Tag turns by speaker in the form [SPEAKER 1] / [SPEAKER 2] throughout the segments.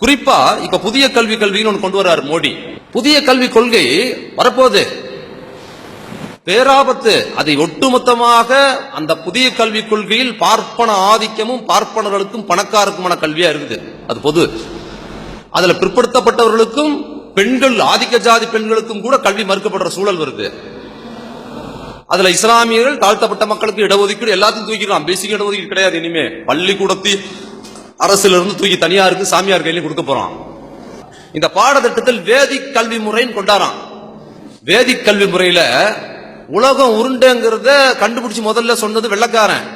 [SPEAKER 1] குறிப்பா இப்ப புதிய கல்வி கல்வின்னு ஒன்று கொண்டு வர்றாரு மோடி. புதிய கல்வி கொள்கை வரப்போகுது. பேராபத்து அதை ஒட்டுமொத்தமாக அந்த புதிய கல்விக் கொள்கையில் பார்ப்பன ஆதிக்கமும் பார்ப்பனர்களுக்கும் பணக்காரருக்குமான கல்வியா இருக்குது. அது பொது. அதுல பிற்படுத்தப்பட்டவர்களுக்கும் பெண்கள் ஆதிக்க ஜாதி பெண்களுக்கும் கூட கல்வி மறுக்கப்படுற சூழல் வருது. அதுல இஸ்லாமியர்கள் தாழ்த்தப்பட்ட மக்களுக்கு இடஒதுக்கீடு எல்லாத்தையும் தூக்கிக்கலாம் பேசிக் இடஒதுக்கீடு கிடையாது இனிமே. பள்ளிக்கூடத்தில் அரசுல இருந்து தூக்கி தனியாருக்கு சாமியார் கையிலையும் கொடுக்க போறான். இந்த பாடத்திட்டத்தில் வேதி கல்வி முறைன்னு கொண்டாராம். வேதி கல்வி முறையில உலகம் உருண்டைங்கிறத கண்டுபிடிச்சு முதல்ல சொன்னது வெள்ளக்காரன்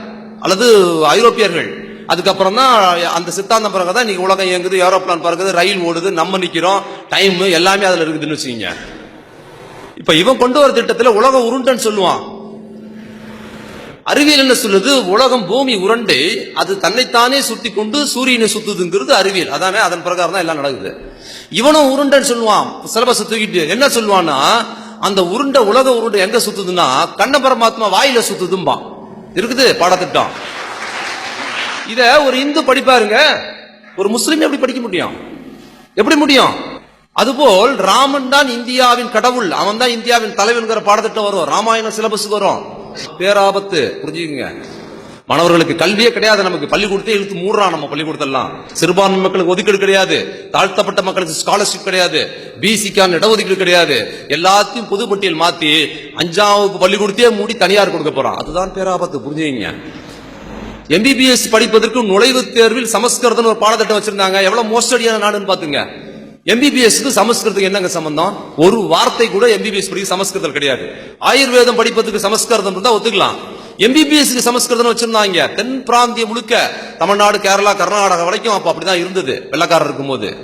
[SPEAKER 1] அல்லது ஐரோப்பியர்கள். அதுக்கப்புறம் தான் அந்த சித்தாந்தம் பிறகு தான் இன்னைக்கு உலகம் இயங்குது ஏரோப்ளான் பறக்குது ரயில் ஓடுது நம்ம நிக்கிறோம் டைம் எல்லாமே அதுல இருக்குதுன்னு வச்சுக்கீங்க. இப்ப இவன் கொண்டு வர திட்டத்துல உலகம் உருண்டைன்னு சொல்லுவான். அறிவியல் என்ன சொல்லுது? உலகம் பூமி உருண்டு அது தன்னைத்தானே சுத்தி கொண்டு சூரியனை சுத்துதுங்கிறது அறிவியல். அதானே? அதன் பிரகாரம் தான் எல்லாம் நடக்குது. இவனும் உருண்டைன்னு சொல்லுவான். சிலபஸ் தூக்கிட்டு என்ன சொல்லுவான்னா அந்த உருண்டை உலக உருண்டை எங்க சுத்துதுன்னா கண்ண பரமாத்மா வாயில சுத்துதும்பான். இருக்குது? பாடத்திட்டம். இத ஒரு இந்து படிப்பாருங்க. ஒரு முஸ்லீம் எப்படி படிக்க முடியும்? எப்படி முடியும்? அதுபோல் ராமன் தான் இந்தியாவின் கடவுள். அவன் தான் இந்தியாவின் தலைவன்கிற பாடத்திட்டம் வரும். ராமாயண சிலபஸுக்கு வரும். பேராபத்து புரிஞ்சுக்கங்க. மாணவர்களுக்கு கல்வியே கிடையாது நமக்கு. பள்ளிக்கூடத்தை இழுத்து மூடுறான் நம்ம பள்ளிக்கூடத்தெல்லாம். சிறுபான்மை மக்களுக்கு ஒதுக்கீடு கிடையாது. தாழ்த்தப்பட்ட மக்களுக்கு ஸ்காலர்ஷிப் கிடையாது. பிசிக்கான இடஒதுக்கீடு கிடையாது. எல்லாத்தையும் பொதுப்பட்டியல் மாத்தி அஞ்சாம் வகுப்பு பள்ளிக்கூடத்தையே மூடி தனியார் கொடுக்க போறான். அதுதான் பேராபத்து புரிஞ்சுக்கங்க. எம்பிபிஎஸ் படிப்பதற்கு நுழைவுத் தேர்வில் சமஸ்கிருதம் ஒரு பாடத்திட்டம் வச்சிருந்தாங்க. எவ்வளவு மோசடியான நாடுன்னு பாத்துங்க எம்பிபிஎஸ்க்கு சமஸ்கிருதத்துக்கு என்னங்க சம்பந்தம்? ஒரு வார்த்தை கூட எம்பிபிஎஸ் படிக்க சமஸ்கிருதம் கிடையாது. ஆயுர்வேதம் படிப்பதுக்கு சமஸ்கிருதம் இருந்தா ஒத்துக்கலாம். எம்பிபிஎஸ்க்கு சமஸ்கிருதம் வச்சிருந்தாங்க. தென் பிராந்தியம் முழுக்க தமிழ்நாடு கேரளா கர்நாடகா வரைக்கும் அப்ப அப்படிதான் இருந்தது வெள்ளக்காரர் இருக்கும்போது.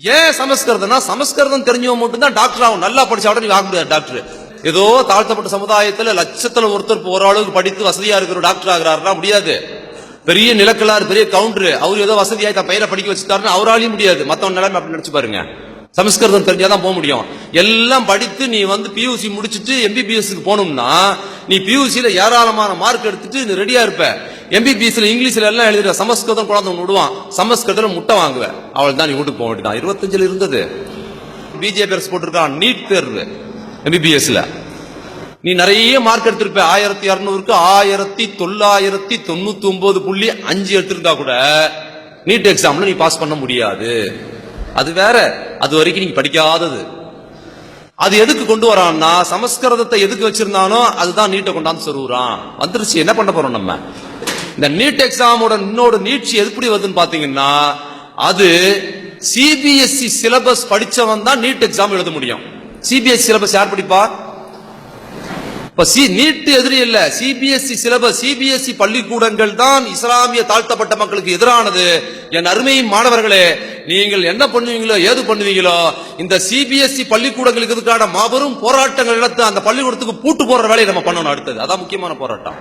[SPEAKER 1] ஏன் சமஸ்கிருதம்னா சமஸ்கிருதம் தெரிஞ்சவன் மட்டும் தான் டாக்டர் ஆகும். நல்லா படிச்சா நீ ஆக முடியாது டாக்டர். ஏதோ தாழ்த்தப்பட்ட சமுதாயத்துல லட்சத்துல ஒருத்தர் இப்ப ஓரளவுக்கு படித்து வசதியா இருக்கிற டாக்டர் ஆகிறாருன்னா முடியாது. பெரிய நிலக்கலார் பெரிய கவுண்டர் அவர் ஏதோ வசதியாக தான் பையனை படிக்க வச்சுட்டாருன்னு அவராலையும் முடியாது. மற்றவன் நிலைமை அப்படி நினைச்சு பாருங்க. சமஸ்கிருதம் தெரிஞ்சாதான் போக முடியும். எல்லாம் படித்து நீ வந்து பியூசி முடிச்சுட்டு எம்பிபிஎஸ்க்கு போகணும்னா நீ பியூசியில ஏராளமான மார்க் எடுத்துட்டு நீ ரெடியா இருப்ப. எம்பிபிஎஸ்ல இங்கிலீஷ்ல எல்லாம் எழுதுற சமஸ்கிருதம் குழந்தை விடுவான். சமஸ்கிருதத்தில் முட்டை வாங்குவேன் அவள் தான் நீ வீட்டுக்கு போக வேண்டியதான் இருபத்தஞ்சில் இருந்தது. பிஜேபி அரசு போட்டிருக்கான். நீட் தேர்வு. எம்பிபிஎஸ்ல நீ நிறைய மார்க் எடுத்திருப்ப. ஆயிரத்தி இரநூறுக்கு ஆயிரத்தி தொள்ளாயிரத்தி தொண்ணூத்தி ஒன்பது புள்ளி அஞ்சு எடுத்திருந்தா கூட நீட் எக்ஸாம்ல நீ பாஸ் பண்ண முடியாது. அது வேற. அது வரைக்கும் நீங்க படிக்காதது. அது எதுக்கு கொண்டு வரான்னா சமஸ்கிருதத்தை எதுக்கு வச்சிருந்தானோ அதுதான் நீட்டை கொண்டாந்து சொல்லுறான் வந்துருச்சு. என்ன பண்ண போறோம் நம்ம? இந்த நீட் எக்ஸாமோட இன்னொரு நீட்சி எப்படி வருதுன்னு பாத்தீங்கன்னா அது சிபிஎஸ்இ சிலபஸ் படிச்சவன் தான் நீட் எக்ஸாம் எழுத முடியும். சிபிஎஸ்இ சிலபஸ் யார் படிப்பா? இப்ப சி நீட்டு எதிரி இல்ல. சிபிஎஸ்இ சிலபஸ் சிபிஎஸ்இ பள்ளிக்கூடங்கள் தான் இஸ்லாமிய தாழ்த்தப்பட்ட மக்களுக்கு எதிரானது. என் அருமை மாணவர்களே நீங்கள் என்ன பண்ணுவீங்களோ ஏது பண்ணுவீங்களோ இந்த சிபிஎஸ்இ பள்ளிக்கூடங்களுக்கு இதுக்கான மாபெரும் போராட்டங்கள் நடத்த அந்த பள்ளிக்கூடத்துக்கு பூட்டு போடுற வேலையை நம்ம பண்ணணும் அடுத்தது. அதான் முக்கியமான போராட்டம்.